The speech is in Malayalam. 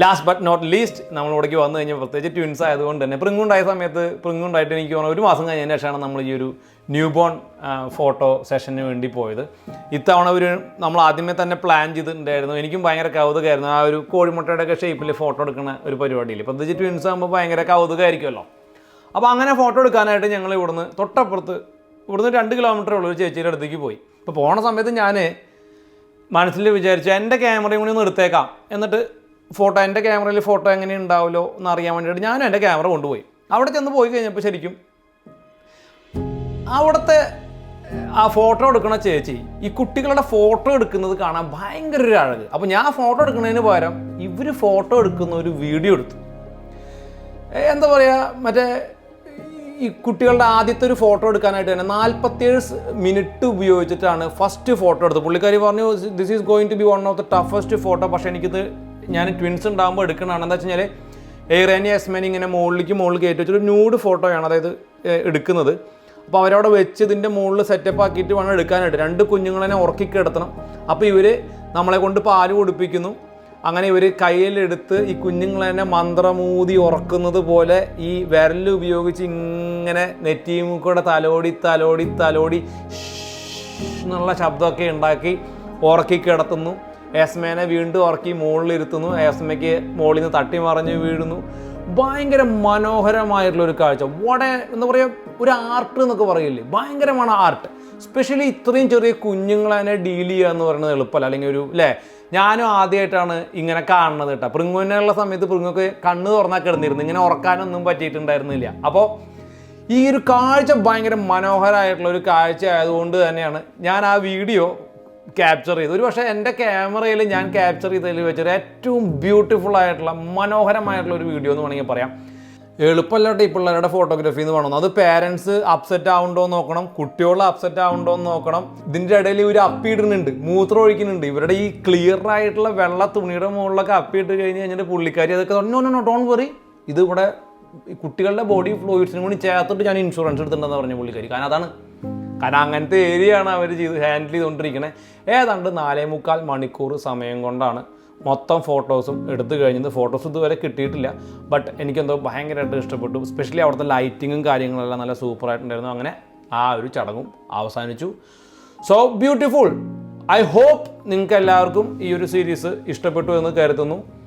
ലാസ്റ്റ് ബട്ട് നോട്ട് ലീസ്റ്റ് നമ്മൾ ഇവിടേക്ക് വന്നു കഴിഞ്ഞാൽ പ്രത്യേകിച്ച് ട്വിൻസ് ആയതുകൊണ്ട് തന്നെ. പ്രിങ്ങുണ്ടായ സമയത്ത് പ്രിങ്ങുണ്ടായിട്ട് എനിക്ക് തോന്നുന്നു ഒരു മാസം കഴിഞ്ഞതിന് ശേഷമാണ് നമ്മൾ ഈ ഒരു ന്യൂ ബോൺ ഫോട്ടോ സെഷന് വേണ്ടി പോയത്. ഇത്തവണ ഒരു നമ്മൾ ആദ്യമേ തന്നെ പ്ലാൻ ചെയ്തിട്ടുണ്ടായിരുന്നു. എനിക്കും ഭയങ്കര കൗതുകമായിരുന്നു. ആ ഒരു കോഴിമുട്ടയുടെ ഒക്കെ ഷേപ്പിൽ ഫോട്ടോ എടുക്കുന്ന ഒരു പരിപാടിയിൽ പ്രത്യേകിച്ച് ട്വിൻസ് ആകുമ്പോൾ ഭയങ്കര കൗതുകമായിരിക്കുമല്ലോ. അപ്പോൾ അങ്ങനെ ഫോട്ടോ എടുക്കാനായിട്ട് ഞങ്ങൾ ഇവിടുന്ന് തൊട്ടപ്പുറത്ത് ഇവിടുന്ന് രണ്ട് കിലോമീറ്റർ ഉള്ള ഒരു ചേച്ചിയുടെ അടുത്തേക്ക് പോയി. ഇപ്പോൾ പോണ സമയത്ത് ഞാൻ മനസ്സിൽ വിചാരിച്ചു എന്റെ ക്യാമറയും കൂടി ഒന്ന് എടുത്തേക്കാം. എന്നിട്ട് ഫോട്ടോ എന്റെ ക്യാമറയിൽ ഫോട്ടോ എങ്ങനെ ഉണ്ടാവുമല്ലോ എന്ന് അറിയാൻ വേണ്ടിയിട്ട് ഞാനും എന്റെ ക്യാമറ കൊണ്ടുപോയി. അവിടെ ചെന്ന് പോയി കഴിഞ്ഞപ്പോൾ ശരിക്കും അവിടുത്തെ ആ ഫോട്ടോ എടുക്കണ ചേച്ചി ഈ കുട്ടികളുടെ ഫോട്ടോ എടുക്കുന്നത് കാണാൻ ഭയങ്കര ഒരു അഴക് അപ്പോൾ ഞാൻ ഫോട്ടോ എടുക്കുന്നതിന് പകരം ഇവർ ഫോട്ടോ എടുക്കുന്ന ഒരു വീഡിയോ എടുത്തു. എന്താ പറയുക മറ്റേ ഈ കുട്ടികളുടെ ആദ്യത്തെ ഒരു ഫോട്ടോ എടുക്കാനായിട്ട് തന്നെ നാൽപ്പത്തിയേഴ് മിനിറ്റ് ഉപയോഗിച്ചിട്ടാണ് ഫസ്റ്റ് ഫോട്ടോ എടുത്തത്. പുള്ളിക്കാരി പറഞ്ഞു this is going to be one of the toughest photo പക്ഷേ എനിക്കിത് ഞാൻ ട്വിൻസ് ഉണ്ടാകുമ്പോൾ എടുക്കണതാണ്. എന്താ വെച്ച് കഴിഞ്ഞാൽ എയറേനി എസ്മേൻ ഇങ്ങനെ മുകളിലേക്ക് മുകളിൽ കയറ്റി വെച്ചൊരു ന്യൂഡ് ഫോട്ടോയാണ് അതായത് എടുക്കുന്നത്. അപ്പോൾ അവരവിടെ വെച്ച് ഇതിന്റെ മുകളിൽ സെറ്റപ്പ് ആക്കിയിട്ട് വേണം എടുക്കാനായിട്ട്. രണ്ട് കുഞ്ഞുങ്ങളെ ഉറക്കി കിടത്തണം അപ്പോൾ ഇവർ നമ്മളെ കൊണ്ട് പാൽ കുടിപ്പിക്കുന്നു. അങ്ങനെ ഇവർ കയ്യിലെടുത്ത് ഈ കുഞ്ഞുങ്ങളെ മന്ത്രമൂതി ഉറക്കുന്നത് പോലെ ഈ വിരൽ ഉപയോഗിച്ച് ഇങ്ങനെ നെറ്റിയും കൂടെ തലോടി തലോടി തലോടി എന്നുള്ള ശബ്ദമൊക്കെ ഉണ്ടാക്കി ഉറക്കി കിടത്തുന്നു. ഏസ്മേനെ വീണ്ടും ഉറക്കി മുകളിലിരുത്തുന്നു. ഏസ്മയ്ക്ക് മുകളിൽ നിന്ന് തട്ടി മറിഞ്ഞ് വീഴുന്നു. ഭയങ്കര മനോഹരമായിട്ടുള്ള ഒരു കാഴ്ച. വട എന്താ പറയുക ഒരു ആർട്ട് എന്നൊക്കെ പറയില്ലേ? ഭയങ്കരമാണ് ആർട്ട്. സ്പെഷ്യലി ഇത്രയും ചെറിയ കുഞ്ഞുങ്ങളെ ഡീൽ ചെയ്യുക എന്ന് പറയുന്നത് എളുപ്പമല്ല. അല്ലെങ്കിൽ ഒരു അല്ലേ ഞാനും ആദ്യമായിട്ടാണ് ഇങ്ങനെ കാണുന്നത് കേട്ടോ. പൃങ്ങുവിനുള്ള സമയത്ത് പ്രിങ്ങൊക്കെ കണ്ണ് തുറന്നാൽ കിടന്നിരുന്നു. ഇങ്ങനെ ഉറക്കാനൊന്നും പറ്റിയിട്ടുണ്ടായിരുന്നില്ല. അപ്പോൾ ഈ ഒരു കാഴ്ച ഭയങ്കര മനോഹരമായിട്ടുള്ള ഒരു കാഴ്ച ആയതുകൊണ്ട് തന്നെയാണ് ഞാൻ ആ വീഡിയോ ക്യാപ്ചർ ചെയ്തു. ഒരു പക്ഷേ എന്റെ ക്യാമറയിൽ ഞാൻ ക്യാപ്ചർ ചെയ്തതിൽ വെച്ചൊരു ഏറ്റവും ബ്യൂട്ടിഫുൾ ആയിട്ടുള്ള മനോഹരമായിട്ടുള്ള ഒരു വീഡിയോ എന്ന് വേണമെങ്കിൽ പറയാം. എളുപ്പമല്ലാട്ട് ഈ പിള്ളേരുടെ ഫോട്ടോഗ്രാഫി എന്ന് പറയുന്നത് അത് പേരൻസ് അപ്സെറ്റ് ആവുണ്ടോ എന്ന് നോക്കണം കുട്ടികൾ അപ്സെറ്റ് ആവുണ്ടോ എന്ന് നോക്കണം. ഇതിന്റെ ഇടയിൽ ഇവർ അപ്പിയിടുന്നുണ്ട് മൂത്രം ഒഴിക്കുന്നുണ്ട്. ഇവരുടെ ഈ ക്ലിയർ ആയിട്ടുള്ള വെള്ള തുണിയുടെ മുകളിലൊക്കെ അപ്പിയിട്ട് കഴിഞ്ഞ് കഴിഞ്ഞിട്ട് പുള്ളിക്കാരി അതൊക്കെ നോ നോ ഡോൺ വറി ഇത് ഇവിടെ കുട്ടികളുടെ ബോഡി ഫ്ലൂയിഡ്സിനും കൂടി ചേർത്തിട്ട് ഞാൻ ഇൻഷുറൻസ് എടുത്തിട്ടുണ്ടെന്ന് പറഞ്ഞ പുള്ളിക്കാരി. കാരണം അതാണ് കാരണം അങ്ങനത്തെ ഏരിയയാണ് അവർ ചെയ്ത് ഹാൻഡിൽ ചെയ്തുകൊണ്ടിരിക്കുന്നത് ഏതാണ്ട് നാലേ മുക്കാൽ മണിക്കൂർ സമയം കൊണ്ടാണ് മൊത്തം ഫോട്ടോസും എടുത്തു കഴിഞ്ഞത്. ഫോട്ടോസ് ഇതുവരെ കിട്ടിയിട്ടില്ല. ബട്ട് എനിക്കെന്തോ ഭയങ്കരമായിട്ട് ഇഷ്ടപ്പെട്ടു. സ്പെഷ്യലി അവിടുത്തെ ലൈറ്റിങ്ങും കാര്യങ്ങളെല്ലാം നല്ല സൂപ്പറായിട്ടുണ്ടായിരുന്നു. അങ്ങനെ ആ ഒരു ചടങ്ങും അവസാനിച്ചു. സോ ബ്യൂട്ടിഫുൾ ഐ ഹോപ്പ് നിങ്ങൾക്ക് എല്ലാവർക്കും ഈ ഒരു സീരീസ് ഇഷ്ടപ്പെട്ടു എന്ന് കരുതുന്നു.